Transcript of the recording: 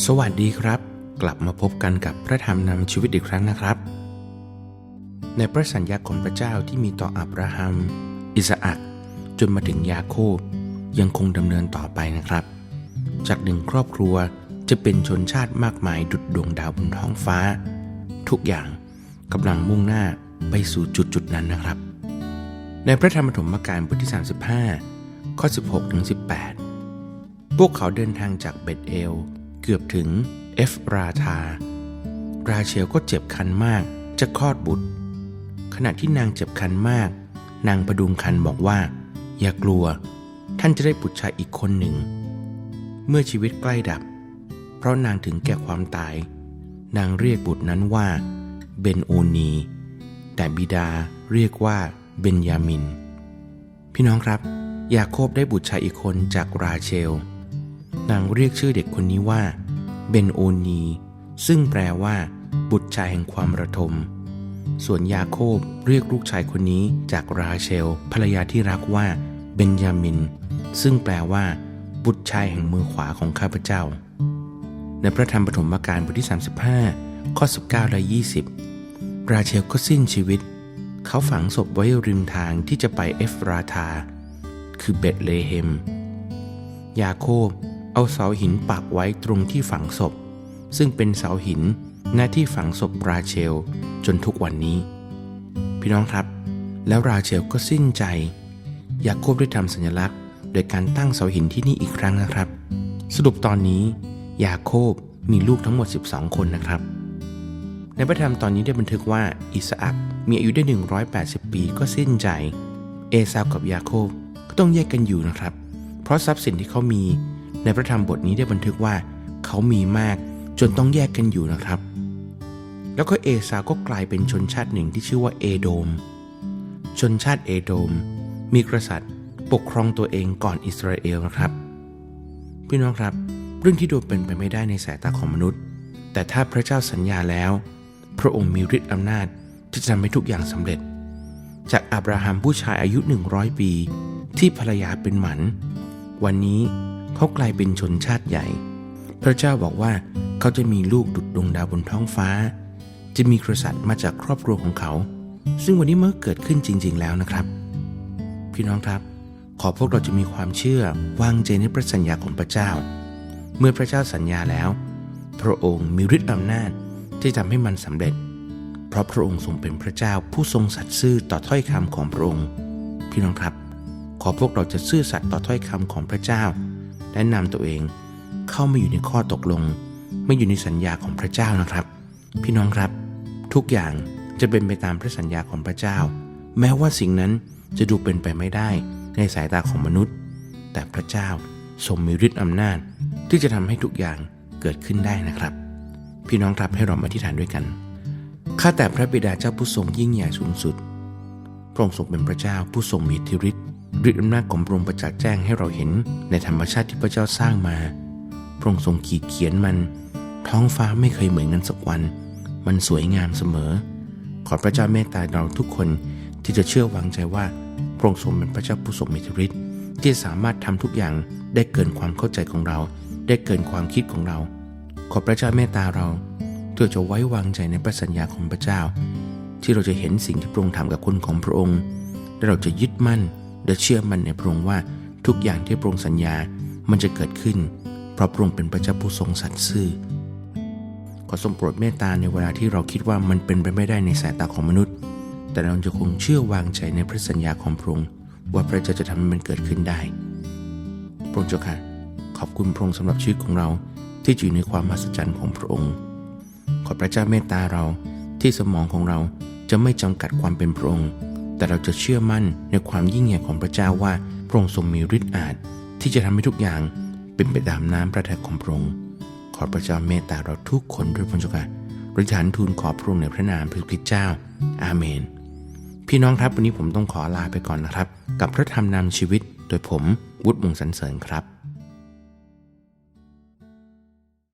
สวัสดีครับ กลับมาพบกันกับพระธรรมนำชีวิตอีกครั้งนะครับ ในพระสัญญาของพระเจ้าที่มีต่ออับราฮัม อิสอักจนมาถึงยาโคบยังคงดำเนินต่อไปนะครับ จากหนึ่งครอบครัวจะเป็นชนชาติมากมายดุดดวงดาวบนท้องฟ้า ทุกอย่างกำลังมุ่งหน้าไปสู่จุดจุดนั้นนะครับ ในพระธรรมปฐมกาลบทที่ 35 ข้อ 16ถึง18 พวกเขาเดินทางจากเบตเอล เกือบถึงเอฟราธา ราเชลก็เจ็บคันมากจะคลอดบุตร ขณะที่นางเจ็บคันมาก นางประดุงคันบอกว่า อย่ากลัว ท่านจะได้บุตรชายอีกคนหนึ่ง เมื่อชีวิตใกล้ดับ เพราะนางถึงแก่ความตาย นางเรียกบุตรนั้นว่า เบนโอนี แต่บิดาเรียกว่าเบนยามิน พี่น้องครับ ยาโคบได้บุตรชายอีกคนจากราเชล นางเรียกชื่อเด็กคนนี้ว่าเบนโอนี ซึ่งแปลว่า บุตรชายแห่งความระทม ส่วนยาโคบเรียกลูกชายคนนี้จากราเชล ภรรยาที่รักว่าเบนยามิน ซึ่งแปลว่า บุตรชายแห่งมือขวาของข้าพเจ้า ในพระธรรมปฐมกาลบทที่ 35 ข้อ 19 และ 20 ราเชลก็สิ้นชีวิต เขาฝังศพไว้ริมทางที่จะไปเอฟราธา คือเบตเลเฮม ยาโคบ เอาเสาหินปักไว้ตรงที่ฝังศพ ซึ่งเป็นเสาหินหน้าที่ฝังศพราเชลจนทุกวันนี้ พี่น้องครับ แล้วราเชลก็สิ้นใจยาโคบได้ทำสัญลักษณ์ โดยการตั้งเสาหินที่นี่อีกครั้งนะครับ สรุปตอนนี้ยาโคบมีลูกทั้งหมด 12 คนนะครับ ในพระธรรมตอนนี้ได้บันทึกว่าอิสอักมีอายุได้ 180 ปีก็สิ้นใจ เอซาวกับยาโคบก็ต้องแยกกันอยู่นะครับ เพราะทรัพย์สินที่เขามี ในพระธรรมบทนี้ได้บันทึกว่า เขามีมากจนต้องแยกกันอยู่นะครับ แล้วก็เอซาวก็กลายเป็นชนชาติหนึ่งที่ชื่อว่าเอโดม ชนชาติเอโดม มีกษัตริย์ ปกครองตัวเองก่อนอิสราเอลนะครับ พี่น้องครับ เรื่องที่ดูเป็นไปไม่ได้ในสายตาของมนุษย์ แต่ถ้าพระเจ้าสัญญาแล้ว พระองค์มีฤทธิ์อำนาจที่จะทำให้ทุกอย่างสำเร็จ จากอับราฮัมผู้ชายอายุ 100 ปี ที่ภรรยาเป็นหมัน วันนี้ เขากลายเป็นชนชาติใหญ่ พระเจ้าบอกว่าเขาจะมีลูกดุจดวงดาวบนท้องฟ้า จะมีกษัตริย์มาจากครอบครัวของเขา ซึ่งวันนี้เมื่อเกิดขึ้นจริง ๆ แล้วนะครับ พี่น้องครับ ขอพวกเราจะมีความเชื่อวางใจในพระสัญญาของพระเจ้า เมื่อพระเจ้าสัญญาแล้ว พระองค์มีฤทธิ์อำนาจที่ทำให้มันสำเร็จ เพราะพระองค์ทรงเป็นพระเจ้าผู้ทรงสัตย์ซื่อต่อถ้อยคำของพระองค์ พี่น้องครับ ขอพวกเราจะซื่อสัตย์ต่อถ้อยคำของพระเจ้า และนำตัวเองเข้ามาอยู่ในข้อตกลง ไม่อยู่ในสัญญาของพระเจ้านะครับ พี่น้องครับ ทุกอย่างจะเป็นไปตามพระสัญญาของพระเจ้า แม้ว่าสิ่งนั้นจะดูเป็นไปไม่ได้ในสายตาของมนุษย์ แต่พระเจ้าทรงมีฤทธิ์อำนาจที่จะทำให้ทุกอย่างเกิดขึ้นได้นะครับ พี่น้องครับให้เรามาอธิษฐานด้วยกันข้าแต่พระบิดาเจ้าผู้ทรงยิ่งใหญ่สูงสุดพระองค์ทรงเป็นพระเจ้าผู้ทรงมีอิทธิฤทธิ์ ฤทธิอำนาจของพระองค์ประจักษ์แจ้งให้เราเห็นในธรรมชาติที่พระเจ้าสร้างมา พระองค์ทรงขีดเขียนมัน ท้องฟ้าไม่เคยเหมือนกันสักวัน มันสวยงามเสมอ ขอพระเจ้าเมตตาเราทุกคนที่จะเชื่อวางใจว่าพระองค์ทรงเป็นพระเจ้าผู้ทรงมีอิทธิฤทธิ์ที่สามารถทำทุกอย่างได้เกินความเข้าใจของเรา ได้เกินความคิดของเรา ขอพระเจ้าเมตตาเราเพื่อจะไว้วางใจในพระสัญญาของพระเจ้า ที่เราจะเห็นสิ่งที่พระองค์ทำกับคนของพระองค์และเราจะยึดมั่น และเชื่อมันในพระองค์ว่าทุกอย่างที่พระองค์สัญญา มันจะเกิดขึ้น เพราะพระองค์เป็นพระเจ้าผู้ทรงสัตย์ซื่อ ขอทรงโปรดเมตตาในเวลาที่เราคิดว่ามันเป็นไปไม่ได้ในสายตาของมนุษย์ แต่เราจะคงเชื่อวางใจในพระสัญญาของพระองค์ว่าพระเจ้าจะทำให้มันเกิดขึ้นได้ พระองค์เจ้าค่ะ ขอบคุณพระองค์สำหรับชีวิตของเราที่อยู่ในความมหัศจรรย์ของพระองค์ ขอพระเจ้าเมตตาเราที่สมองของเราจะไม่จำกัดความเป็นพระองค์ แต่เราจะเชื่อมั่นในความยิ่งใหญ่ของพระเจ้าว่าพระองค์ทรงมีฤทธิ์อาจที่จะทำให้ทุกอย่างเป็นไปตามน้ำพระทัยของพระองค์ขอพระเจ้าเมตตาเราทุกคนด้วยพระเจ้าค่ะบริฐานทูลขอพระองค์ในพระนามพระคริสต์เจ้า อาเมน พี่น้องครับวันนี้ผมต้องขอลาไปก่อนนะครับ กับพระธรรมนำชีวิตโดยผมวุฒิมงสันเสริญครับ